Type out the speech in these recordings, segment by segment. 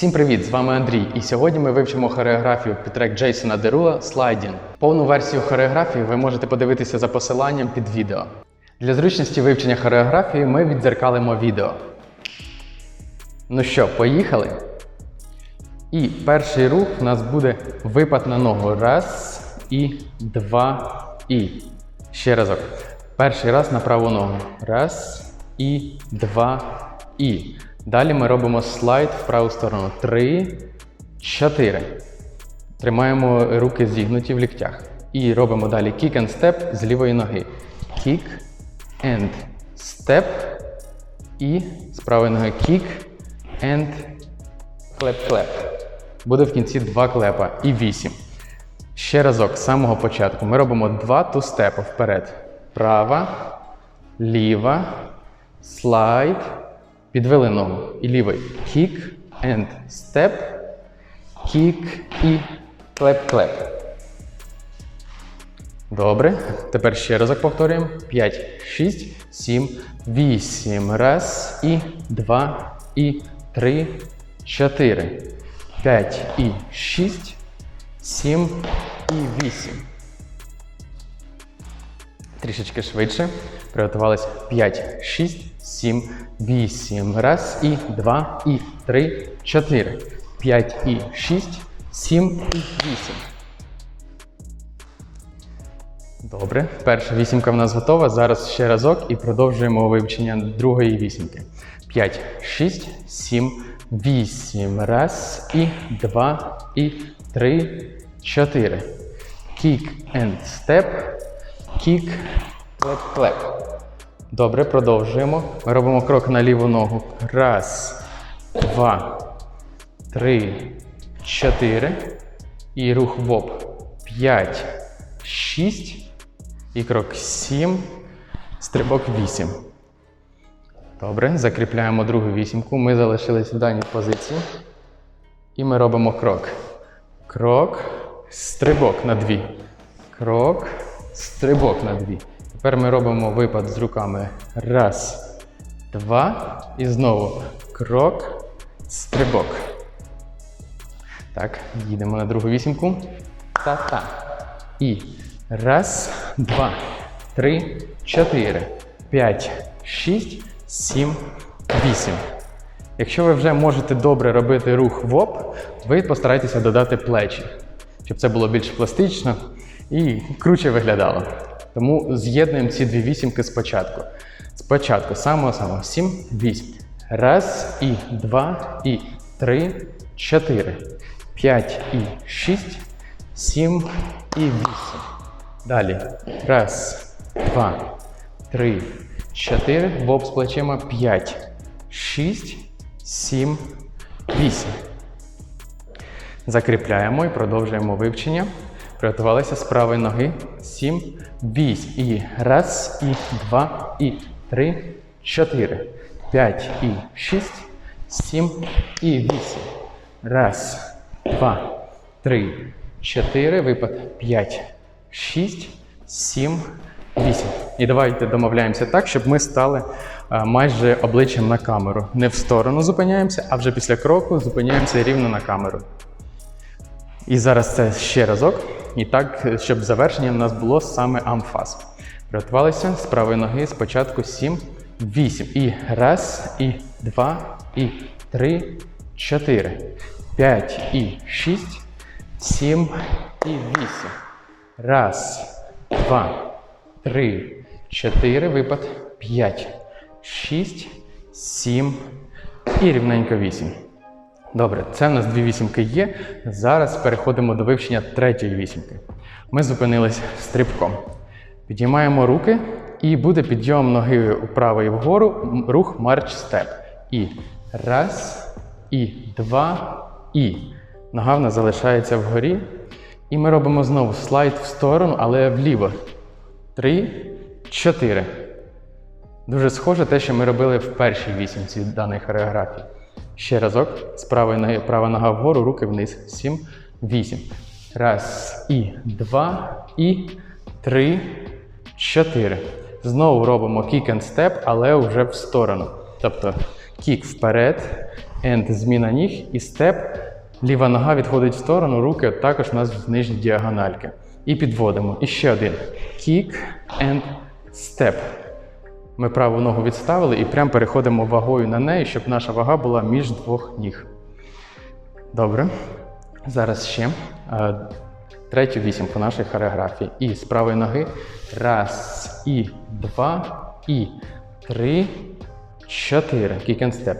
Всім привіт! З вами Андрій. І сьогодні ми вивчимо хореографію під трек Джейсона Дерула Слайдін. Повну версію хореографії ви можете подивитися за посиланням під відео. Для зручності вивчення хореографії ми віддзеркалимо відео. Ну що, поїхали? І перший рух у нас буде випад на ногу. Раз і два і. Ще разок. Перший раз на праву ногу. Раз і два і. Далі ми робимо слайд в праву сторону. Три, чотири. Тримаємо руки зігнуті в ліктях. І робимо далі kick and step з лівої ноги. Kick and step. І з правої ноги kick and клеп-клеп. Буде в кінці два клепа і вісім. Ще разок з самого початку. Ми робимо два ту-степи вперед. Права, ліва, слайд. Підвели ногу. І лівий. Kick and step. Kick і клеп-клеп. Добре. Тепер ще разок повторюємо. 5, 6, 7, 8. Раз і два і три, чотири. 5 і 6, 7 і 8. Трішечки швидше. Приготувались 5, 6, 7, 8. Раз і два і три, чотири. 5 і 6, 7 і 8. Добре, перша вісімка в нас готова. Зараз ще разок і продовжуємо вивчення другої вісімки. 5, 6, 7, 8. Раз і два і три, чотири. Kick and step. Kick, клеп. Добре, продовжуємо. Ми робимо крок на ліву ногу. Раз, два, три, чотири. І рух в оп. П'ять, шість. І крок сім. Стрибок вісім. Добре, закріпляємо другу вісімку. Ми залишились в даній позиції. І ми робимо крок. Крок, стрибок на дві. Крок, стрибок на дві. Тепер ми робимо випад з руками. Раз, два. І знову крок, стрибок. Так, їдемо на другу вісімку. Та-та. І раз, два, три, чотири, п'ять, шість, сім, вісім. Якщо ви вже можете добре робити рух в оп, ви постарайтеся додати плечі, щоб це було більш пластично і круче виглядало. Тому з'єднуємо ці дві вісімки спочатку. Спочатку, самого самого 7, 8. Раз, і два, і три, чотири, п'ять і шість, сім і вісім. Далі. Раз, два, три, чотири. Боб з плечима. П'ять, шість, сім, вісім. Закріпляємо і продовжуємо вивчення. Приготувалися з правої ноги. Сім, вісім. І раз, і два, і три, чотири, п'ять і шість, сім і вісім. Раз, два, три, чотири. Випад. П'ять, шість, сім, вісім. І давайте домовляємося так, щоб ми стали майже обличчям на камеру. Не в сторону зупиняємося, а вже після кроку зупиняємося рівно на камеру. І зараз це ще разок. І так, щоб завершенням у нас було саме амфас. Приготувалися з правої ноги спочатку 7, 8. І раз, і два, і три, чотири, п'ять і шість, сім і вісім. Раз, два, три, чотири. Випад. П'ять, шість, сім і рівненько вісім. Добре, це в нас дві вісімки є. Зараз переходимо до вивчення третьої вісімки. Ми зупинились стрибком. Підіймаємо руки, і буде підйом ноги вправо і вгору, рух марч степ. І раз, і два, і. Нога в нас залишається вгорі. І ми робимо знову слайд в сторону, але вліво. Три, чотири. Дуже схоже те, що ми робили в першій вісімці даної хореографії. Ще разок. З правої ноги, права нога вгору, руки вниз. Сім, вісім. Раз, і два, і три, чотири. Знову робимо kick and step, але вже в сторону. Тобто кік вперед, and зміна ніг і степ. Ліва нога відходить в сторону, руки також у нас в нижні діагональки. І підводимо. І ще один. Kick and step. Ми праву ногу відставили і прямо переходимо вагою на неї, щоб наша вага була між двох ніг. Добре. Зараз ще е, третю вісімку нашої хореографії. І з правої ноги. Раз, і два, і три, чотири. Kick and step.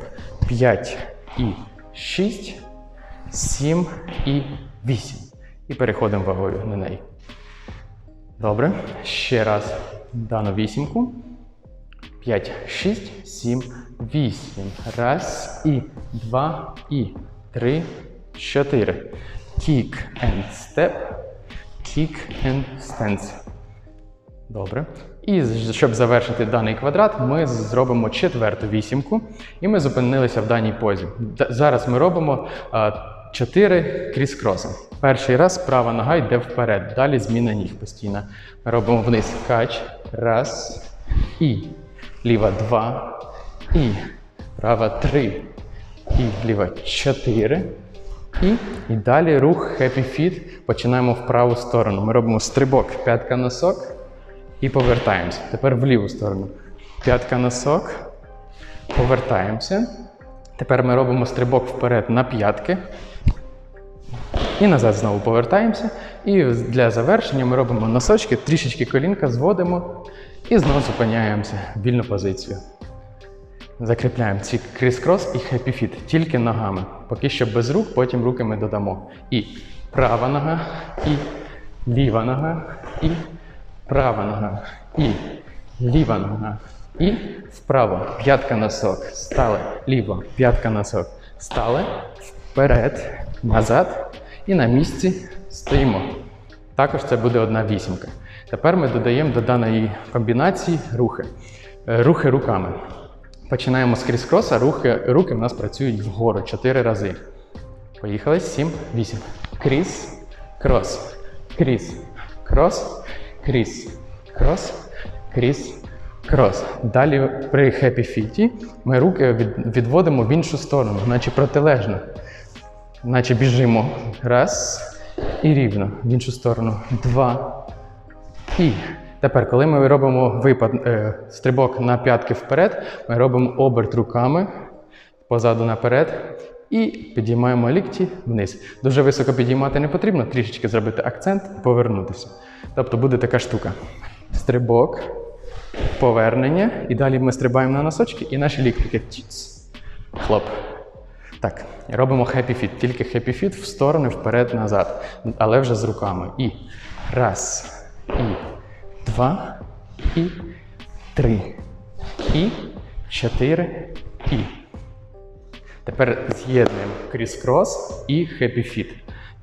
П'ять і шість, сім і вісім. І переходимо вагою на неї. Добре. Ще раз дану вісімку. 5, 6, 7, 8. Раз, і два, і три, чотири. Kick and step. Kick and stance. Добре. І щоб завершити даний квадрат, ми зробимо четверту вісімку, і ми зупинилися в даній позі. Зараз ми робимо а, чотири кріс-кроси. Перший раз права нога йде вперед, далі зміна ніг постійно. Ми робимо вниз кач. Раз. І ліва два. І права три. І ліва чотири. І, і далі рух Happy Feet. Починаємо в праву сторону. Ми робимо стрибок, п'ятка носок і повертаємося. Тепер в ліву сторону. П'ятка носок. Повертаємося. Тепер ми робимо стрибок вперед на п'ятки. І назад знову повертаємося. І для завершення ми робимо носочки, трішечки колінка зводимо і знову зупиняємося в вільну позицію. Закріпляємо ці кріс-крос і хеппі фіт тільки ногами. Поки що без рук, потім руки ми додамо. І права нога, і ліва нога, і права нога, і ліва нога. І вправо. П'ятка носок. Стали. Ліво. П'ятка носок. Стали. Вперед. Назад. І на місці стоїмо. Також це буде одна вісімка. Тепер ми додаємо до даної комбінації рухи. Е, Рухи руками. Починаємо з кріс-кроса, рухи, руки в нас працюють вгору 4 рази. Поїхали. 7, 8. Кріс, крос, кріс, крос, кріс, крос, кріс, крос. Далі при хеппі фіті ми руки відводимо в іншу сторону, наче протилежно. Наче біжимо. Раз. І рівно в іншу сторону. Два. І тепер, коли ми робимо випад, е, стрибок на п'ятки вперед, ми робимо оберт руками позаду наперед і підіймаємо лікті вниз. Дуже високо підіймати не потрібно, трішечки зробити акцент і повернутися. Тобто буде така штука. Стрибок, повернення, і далі ми стрибаємо на носочки, і наші ліктики. Хлоп. Так, робимо fit. Тільки fit в сторони, вперед, назад. Але вже з руками. І раз, і два, і три, і чотири, і. Тепер з'єднуємо кріс-крос і fit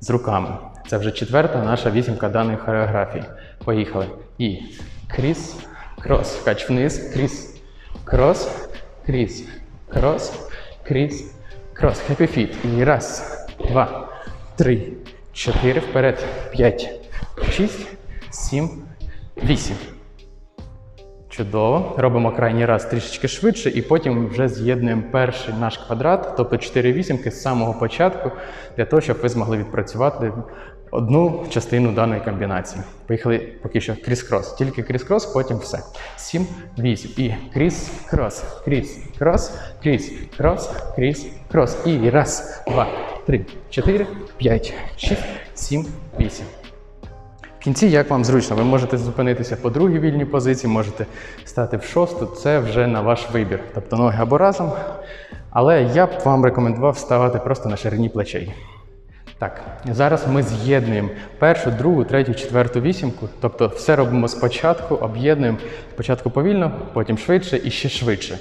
з руками. Це вже четверта наша вісімка даної хореографії. Поїхали. І кріс, крос. Кач вниз, кріс, крос, кріс, крос, кріс, крос. Fit. І раз, два, три, чотири. Вперед. П'ять, шість, сім, вісім. Чудово. Робимо крайній раз трішечки швидше, і потім вже з'єднуємо перший наш квадрат, тобто 4 вісімки з самого початку, для того, щоб ви змогли відпрацювати одну частину даної комбінації. Поїхали поки що кріс-крос. Тільки кріс-крос, потім все. 7, 8. І кріс-крос, кріс-крос, кріс-крос, кріс-крос. І раз, два, три, чотири, п'ять, шість, сім, вісім. В кінці, як вам зручно, ви можете зупинитися по другій вільній позиції, можете стати в шосту, це вже на ваш вибір. Тобто ноги або разом. Але я б вам рекомендував ставати просто на ширині плечей. Так, зараз ми з'єднуємо першу, другу, третю, четверту вісімку. Тобто все робимо спочатку, об'єднуємо спочатку повільно, потім швидше і ще швидше.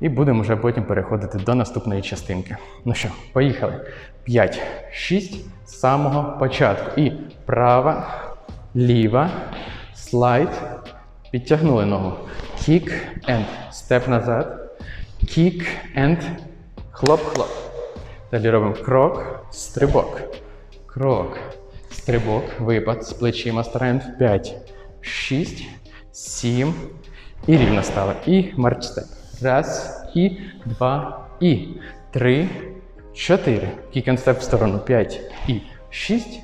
І будемо вже потім переходити до наступної частинки. Ну що, поїхали. 5, 6 з самого початку. І права, ліва, слайд. Підтягнули ногу. Kick and степ назад. Kick and хлоп-хлоп. Далі робимо крок, стрибок. Крок, стрибок, випад з плечима стараємо. 5, 6, 7. І рівно стали. І марч степ. Раз, і два, і три, 4. Kick and step в сторону. 5 і 6.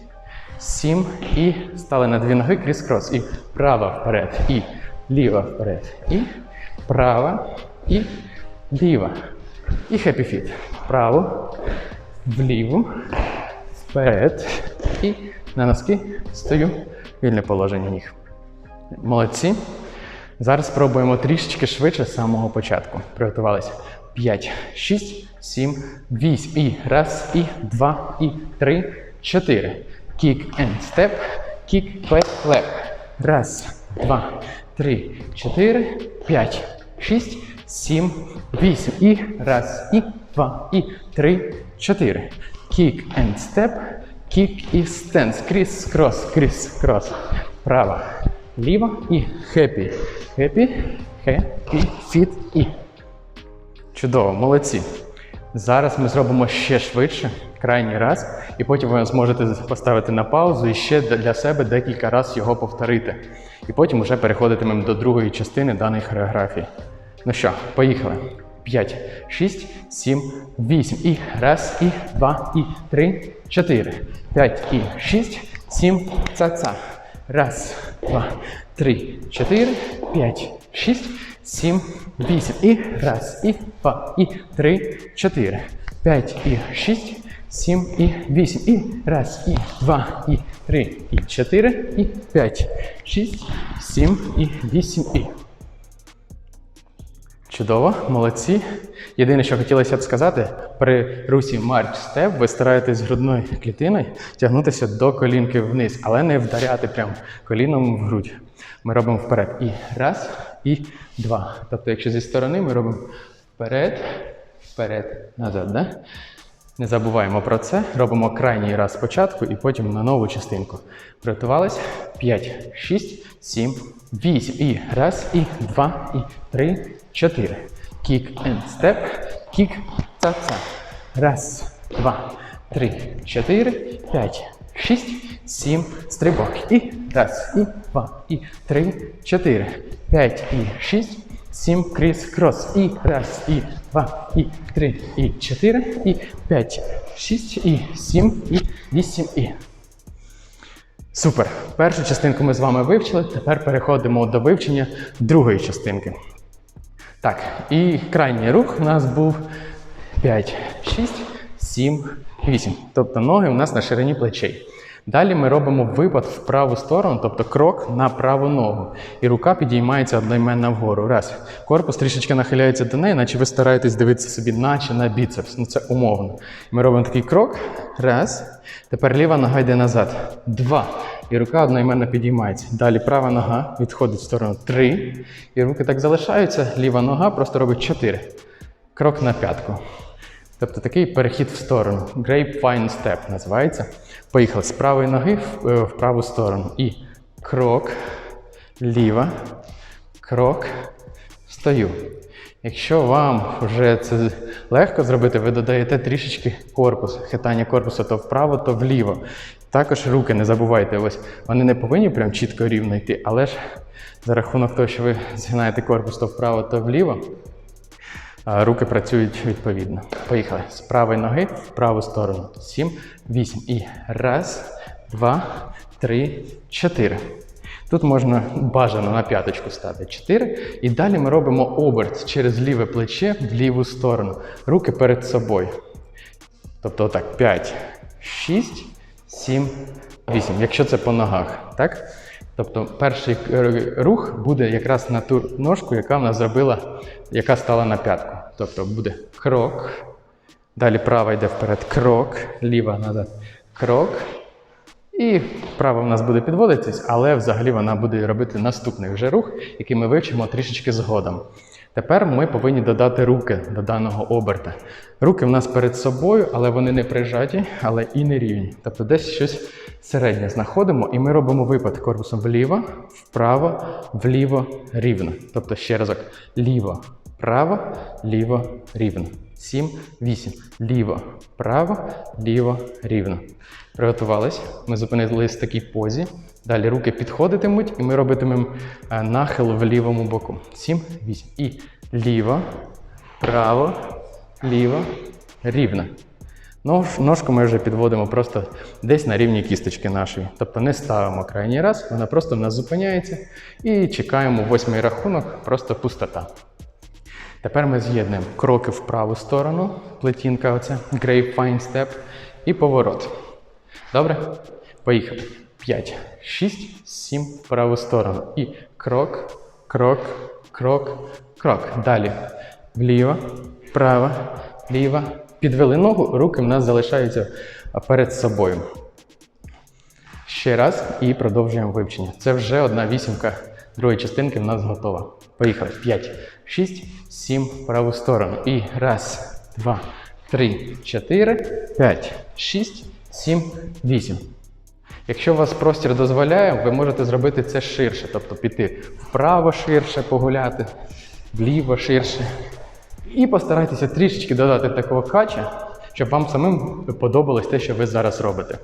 7 і стали на дві ноги кріс-крос. І права вперед, і ліва вперед, і права, і ліва. І хеппі фіт. Право, вліву, вперед. І на носки стою. Вільне положення ніг. Молодці. Зараз спробуємо трішечки швидше з самого початку. Приготувалися. 5, 6, 7, 8. І раз, і два, і три, чотири. Kick and step. Kick, back, left. Раз, два, три, чотири, п'ять, шість, сім, вісім. І раз, і два, і три, чотири. Kick and step. Kick і стенс. Кріс, крос, кріс, крос. Права, ліва і хеппі. Хеппі, хеппі, фіт і. Чудово, молодці. Зараз ми зробимо ще швидше, крайній раз, і потім ви зможете поставити на паузу і ще для себе декілька разів його повторити. І потім вже переходитимемо до другої частини даної хореографії. Ну що, поїхали. 5, 6, 7, 8. І раз, і два, і три, чотири. 5 і 6, 7, ца-ца. Раз, два, три, чотири, п'ять, шість, сім, вісім. І раз, і два, і три, чотири. П'ять і шість, сім і вісім. І раз, і два, і три, і чотири, і п'ять, шість, сім і вісім. І. Чудово, молодці. Єдине, що хотілося б сказати, при русі March Step ви стараєтесь грудною клітиною тягнутися до колінки вниз, але не вдаряти прям коліном в грудь. Ми робимо вперед. І раз, і два. Тобто, якщо зі сторони ми робимо вперед, вперед, назад. Да? Не забуваємо про це. Робимо крайній раз спочатку і потім на нову частинку. Приготувались. 5, 6, 7, 8. І раз, і два, і три, чотири. Kick and step. Kick, ца-ца. Раз, два, три, чотири, п'ять, шість, сім. Стрибок. І раз, і два, і три, чотири, п'ять, і шість. Сім кріс крос. І раз, і два, і три, і чотири, і п'ять, шість, і сім, і вісім, і. Супер. Першу частинку ми з вами вивчили. Тепер переходимо до вивчення другої частинки. Так, і крайній рух у нас був 5, 6, 7, 8. Тобто ноги у нас на ширині плечей. Далі ми робимо випад в праву сторону, тобто крок на праву ногу. І рука підіймається одноіменно вгору. Раз. Корпус трішечки нахиляється до неї, наче ви стараєтесь дивитися собі, наче на біцепс. Ну це умовно. Ми робимо такий крок. Раз. Тепер ліва нога йде назад. Два. І рука одноіменно підіймається. Далі права нога відходить в сторону. Три. І руки так залишаються. Ліва нога просто робить чотири. Крок на п'ятку. Тобто такий перехід в сторону. Grapevine step називається. Поїхали з правої ноги в, е, в праву сторону. І крок, ліва, крок, стою. Якщо вам вже це легко зробити, ви додаєте трішечки корпус, хитання корпусу то вправо, то вліво. Також руки не забувайте, ось вони не повинні прям чітко рівно йти, але ж за рахунок того, що ви згинаєте корпус то вправо, то вліво, Руки працюють відповідно. Поїхали. З правої ноги в праву сторону. Сім, вісім. І раз, два, три, чотири. Тут можна бажано на п'яточку стати. Чотири. І далі ми робимо оберт через ліве плече в ліву сторону. Руки перед собою. Тобто отак. 5, 6, 7, 8. Якщо це по ногах. Так? Тобто перший е, рух буде якраз на ту ножку, яка вона зробила, яка стала на п'ятку. Тобто буде крок. Далі права йде вперед, крок, ліва назад, крок. І права в нас буде підводитись, але взагалі вона буде робити наступний вже рух, який ми вивчимо трішечки згодом. Тепер ми повинні додати руки до даного оберта. Руки в нас перед собою, але вони не прижаті, але і не рівні. Тобто десь щось середнє знаходимо, і ми робимо випад корпусом вліво, вправо, вліво, рівно. Тобто ще разок ліво, право, ліво, рівно. 7, 8. Ліво, право, ліво, рівно. Приготувались. Ми зупинились в такій позі. Далі руки підходитимуть, і ми робитимемо е, нахил в лівому боку. 7, 8. І ліво, право, ліво, рівно. Нож, ножку ми вже підводимо просто десь на рівні кісточки нашої. Тобто не ставимо крайній раз, вона просто в нас зупиняється і чекаємо восьмий рахунок, просто пустота. Тепер ми з'єднуємо кроки в праву сторону, плетінка, оце Grapevine Step, і поворот. Добре? Поїхали. 5, 6, 7 в праву сторону. І крок, крок, крок, крок. Далі. Вліво, вправо, ліво. Підвели ногу, руки в нас залишаються перед собою. Ще раз і продовжуємо вивчення. Це вже одна вісімка другої частинки в нас готова. Поїхали. 5, 6, 7 в праву сторону. І раз, два, три, чотири, п'ять, шість, сім, вісім. Якщо у вас простір дозволяє, ви можете зробити це ширше, тобто піти вправо ширше, погуляти, вліво ширше. І постарайтеся трішечки додати такого кача, щоб вам самим подобалось те, що ви зараз робите.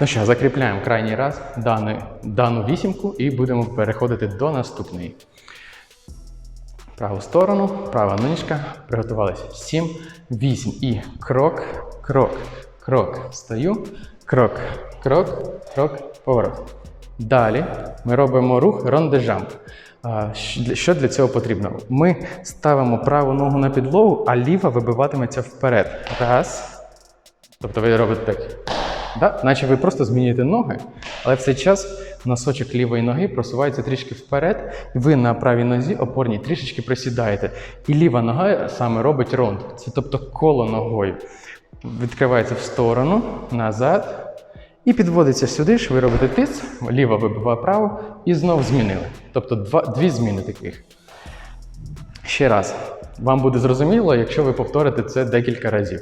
Ну що, закріпляємо крайній раз дану, дану вісімку і будемо переходити до наступної. Праву сторону, права нижка. Приготувалися. 7, 8 і крок, крок, крок. Стою, крок, крок, крок, поворот. Далі ми робимо рух рондежамп. Що для цього потрібно? Ми ставимо праву ногу на підлогу, а ліва вибиватиметься вперед. Раз. Тобто ви робите так. Да? Наче ви просто змінюєте ноги, але в цей час носочок лівої ноги просувається трішки вперед, і ви на правій нозі опорній трішечки присідаєте. І ліва нога саме робить ронд. Це тобто коло ногою. Відкривається в сторону, назад. І підводиться сюди ж, ви робите тис, ліва вибиває право і знов змінили. Тобто два, дві зміни таких. Ще раз. Вам буде зрозуміло, якщо ви повторите це декілька разів.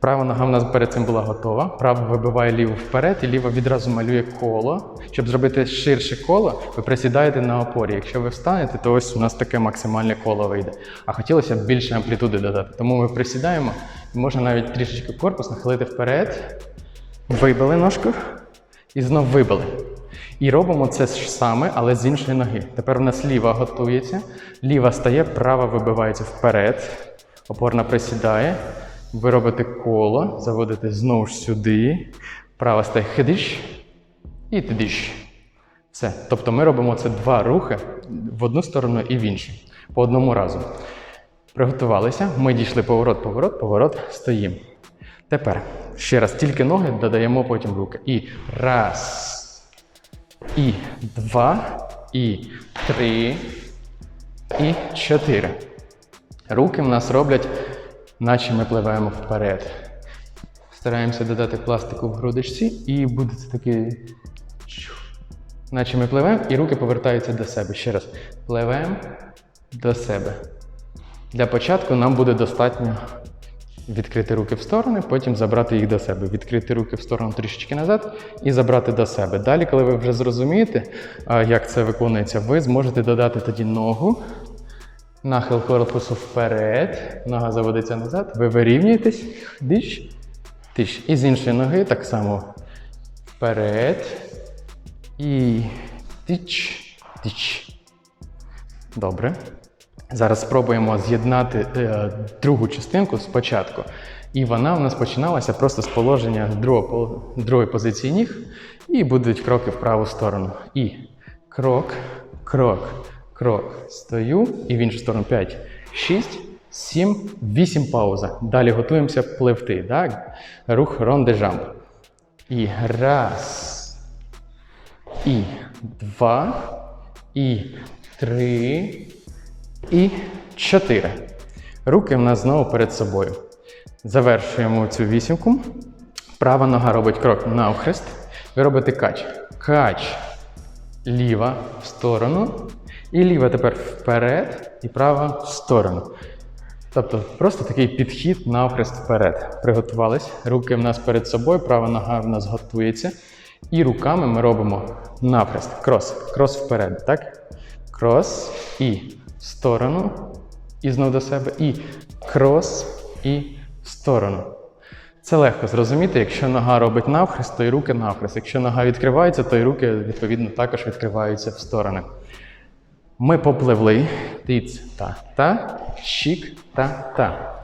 Права нога в нас перед цим була готова. Права вибиває ліву вперед, і ліва відразу малює коло. Щоб зробити ширше коло, ви присідаєте на опорі. Якщо ви встанете, то ось у нас таке максимальне коло вийде. А хотілося б більше амплітуди додати. Тому ми присідаємо і можна навіть трішечки корпус нахилити вперед. Вибили ножку і знов вибили. І робимо це ж саме, але з іншої ноги. Тепер у нас ліва готується, ліва стає, права вибивається вперед, опорна присідає. Ви робите коло, заводите знову ж сюди, права стає хидиш і тидиш. Все. Тобто ми робимо це два рухи в одну сторону і в іншу. По одному разу. Приготувалися. Ми дійшли поворот, поворот, поворот, стоїмо. Тепер ще раз тільки ноги додаємо потім руки. І раз. І два, і три, і чотири. Руки в нас роблять, наче ми пливаємо вперед. Стараємося додати пластику в грудочці, і буде це такий. Наче ми пливемо, і руки повертаються до себе. Ще раз. Пливемо до себе. Для початку нам буде достатньо відкрити руки в сторони, потім забрати їх до себе. Відкрити руки в сторону трішечки назад і забрати до себе. Далі, коли ви вже зрозумієте, як це виконується, ви зможете додати тоді ногу. Нахил корпусу вперед, нога заводиться назад, ви вирівнюєтесь, диш, тиш. І з іншої ноги так само вперед. І тич, тич. Добре. Зараз спробуємо з'єднати е, другу частинку спочатку. І вона у нас починалася просто з положення другого, другої позиції ніг. І будуть кроки в праву сторону. І крок, крок, крок. Стою. І в іншу сторону 5, 6, 7, 8 пауза. Далі готуємося пливти. Так? Рух рондежамп. І раз. І два. І три. І 4. Руки в нас знову перед собою. Завершуємо цю вісімку. Права нога робить крок навхрест. Ви робите кач. Кач. Ліва в сторону. І ліва тепер вперед, і права в сторону. Тобто просто такий підхід навхрест вперед. Приготувались. Руки в нас перед собою, права нога в нас готується. І руками ми робимо навхрест. Крос. Крос вперед. Так? Крос і сторону, і знов до себе, і крос, і в сторону. Це легко зрозуміти, якщо нога робить навхрест, то й руки навхрест. Якщо нога відкривається, то й руки, відповідно, також відкриваються в сторони. Ми попливли. Тиць та-та, щік та-та.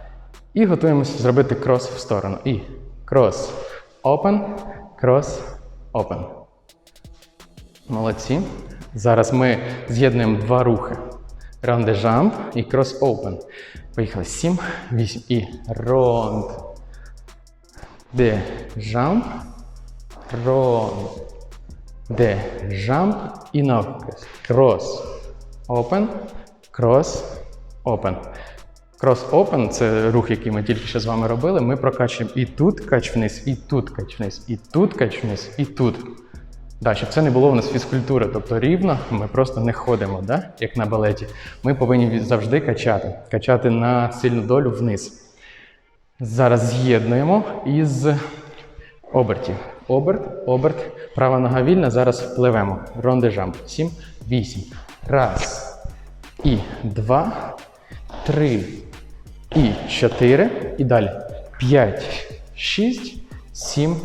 І готуємося зробити крос в сторону. І крос, open, крос, open. Молодці. Зараз ми з'єднуємо два рухи. Round the jump і cross open. Поїхали. 7, 8 і round the jump, round the jump і навпис. Cross open, cross open. Cross open це рух, який ми тільки що з вами робили. Ми прокачуємо і тут кач вниз, і тут кач вниз, і тут кач вниз, і тут. Да, щоб це не було у нас фізкультури, тобто рівно, ми просто не ходимо, да? як на балеті. Ми повинні завжди качати, качати на сильну долю вниз. Зараз з'єднуємо із обертів. Оберт, оберт, права нога вільна, зараз пливемо. Ронде жамп. 7, 8. Раз. І два, три, і чотири. І далі. П'ять, шість, сім,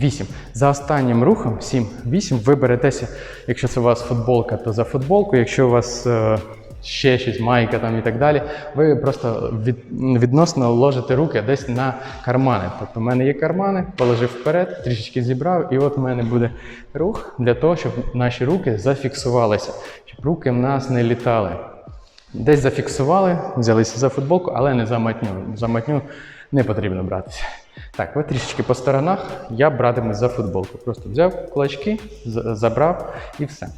8. За останнім рухом 7, 8 ви беретеся, якщо це у вас футболка, то за футболку, якщо у вас е, ще щось, майка там і так далі, ви просто від, відносно ложите руки десь на кармани. Тобто в мене є кармани, положив вперед, трішечки зібрав, і от в мене буде рух для того, щоб наші руки зафіксувалися, щоб руки в нас не літали. Десь зафіксували, взялися за футболку, але не за матню. За матню не потрібно братися. Так, ви трішечки по сторонах, я братиму за футболку. Просто взяв кулачки, забрав і все.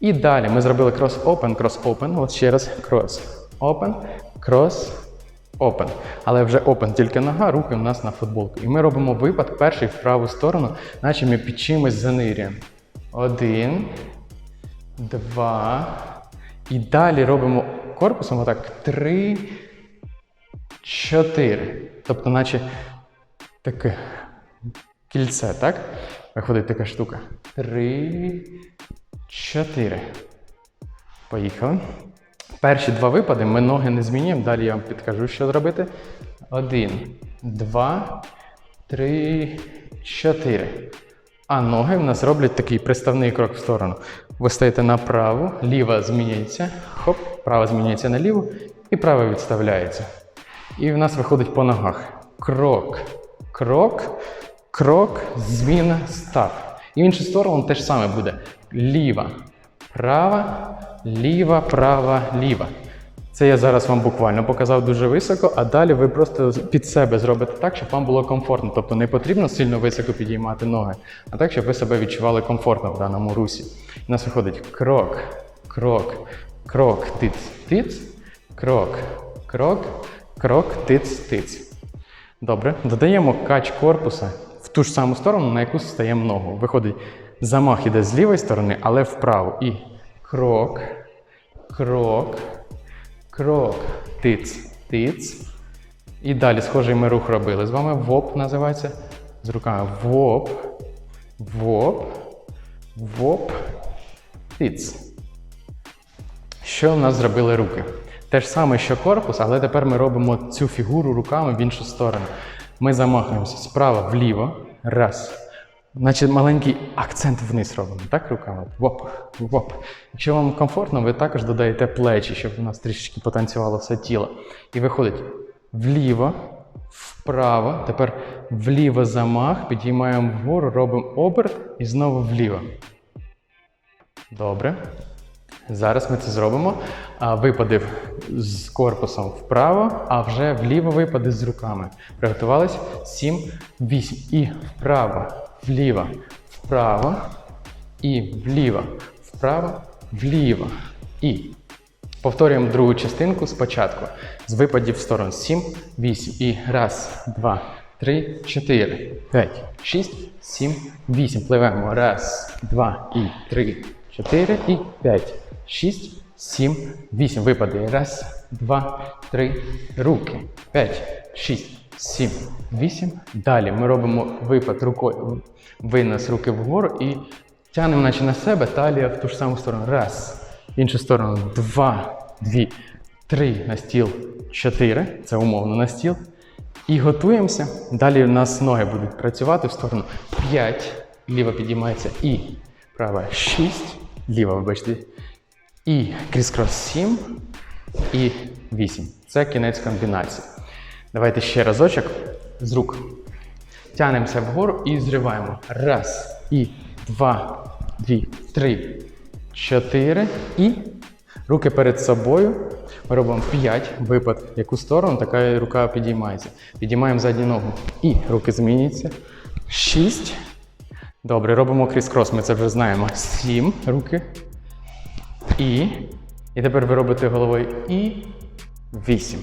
І далі ми зробили крос-опен, крос-опен. От ще раз крос. Опен, крос, опен. Але вже опен тільки нога, руки у нас на футболку. І ми робимо випад перший в праву сторону, наче ми під чимось занирюємо. Один, два. І далі робимо корпусом отак. Три, чотири. Тобто, наче таке кільце, так? Виходить така штука. Три, чотири. Поїхали. Перші два випади ми ноги не змінюємо. Далі я вам підкажу, що зробити. Один, два, три, чотири. А ноги в нас роблять такий приставний крок в сторону. Ви стаєте направо, ліва змінюється, хоп, права змінюється на ліву, і права відставляється. І в нас виходить по ногах. Крок, крок, крок, зміна, старт. І в іншу сторону те ж саме буде. Ліва, права, ліва, права, ліва. Це я зараз вам буквально показав дуже високо, а далі ви просто під себе зробите так, щоб вам було комфортно. Тобто не потрібно сильно високо підіймати ноги, а так, щоб ви себе відчували комфортно в даному русі. У нас виходить крок, крок, крок, тиц, тиц, крок, крок, крок, тиц, тиц. Добре, додаємо кач корпуса в ту ж саму сторону, на яку стаємо ногу. Виходить, замах іде з лівої сторони, але вправо. І крок, крок, крок, тиц, тиц. І далі схожий ми рух робили. З вами воп називається. З руками воп, воп, воп, тиц. Що в нас зробили руки? Те ж саме, що корпус, але тепер ми робимо цю фігуру руками в іншу сторону. Ми замахуємося справа вліво. Раз. Значить, маленький акцент вниз робимо, так, руками? Воп, воп. Якщо вам комфортно, ви також додаєте плечі, щоб у нас трішечки потанцювало все тіло. І виходить вліво, вправо. Тепер вліво замах, підіймаємо вгору, робимо оберт і знову вліво. Добре. Зараз ми це зробимо. А, Випади з корпусом вправо, а вже вліво випади з руками. Приготувались? 7, 8. І вправо, вліво, вправо, і вліво, вправо, вліво. І повторюємо другу частинку спочатку. З випадів в сторону. 7, 8. І раз, два, три, чотири, п'ять, шість, сім, вісім. Пливемо. Раз, два, і три, чотири, і п'ять, шість, сім, вісім. Випади. Раз, два, три, руки. П'ять, шість, сім, вісім. Далі ми робимо випад рукою. Винос руки вгору і тягнемо наче на себе, талія в ту ж саму сторону. Раз. В іншу сторону. Два, дві, три на стіл, чотири. Це умовно на стіл. І готуємося. Далі у нас ноги будуть працювати в сторону 5. Ліва підіймається і права 6. Ліва, вибачте. І кріс-крос 7 і 8. Це кінець комбінації. Давайте ще разочок з рук. Тянемося вгору і зриваємо. Раз, і два, дві, три, чотири. І руки перед собою. Ми робимо 5 випад. В яку сторону, така і рука підіймається. Підіймаємо задню ногу. І руки змінюються. Шість. Добре, робимо кріс-крос, ми це вже знаємо. Сім руки. І. І тепер ви робите головою і. Вісім.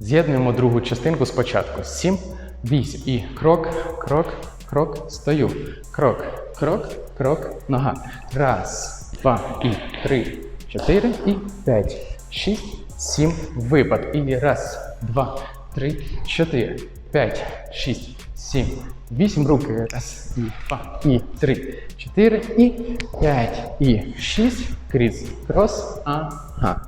З'єднуємо другу частинку спочатку. Сім, вісім. І крок, крок, крок, стою. Крок, крок, крок, нога. Раз, два, і три, чотири, і п'ять, шість, сім. Випад. І раз, два, три, чотири, п'ять, шість, сім, вісім. Руки. Раз, і два, і три, чотири, і п'ять, і шість. Кріс, крос, ага.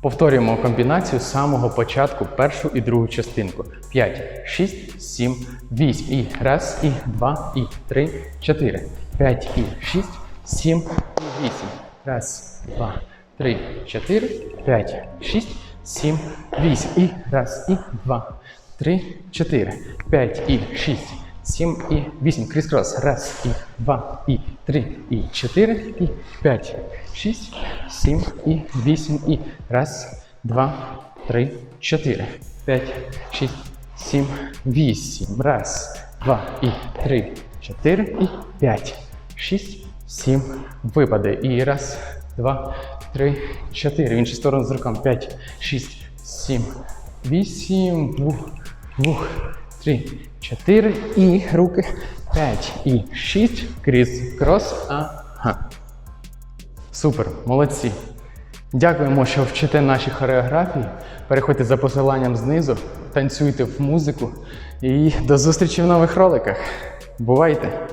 Повторюємо комбінацію з самого початку, першу і другу частинку. 5, 6, 7, 8. І раз, і два, і три, чотири. 5 і 6, 7 і 8. Раз, два, три, чотири, 5, 6, 7, 8. І раз, і два, три, чотири. 5 і 6, 7 і 8. Кріс-крос. Раз, і два, і три, і чотири, і п'ять, шість, сім, і вісім, і раз, два, три, чотири, п'ять, шість, сім, вісім. Раз, два, і три, чотири, і п'ять, шість, сім. Випади. І раз, два, три, чотири. В іншу сторону з руками. П'ять, шість, сім, вісім. Вух, вух, три, чотири. І руки. П'ять і шість. Кріс, крос. Ага. Супер, молодці. Дякуємо, що вчите наші хореографії. Переходьте за посиланням знизу, танцюйте в музику і до зустрічі в нових роликах. Бувайте!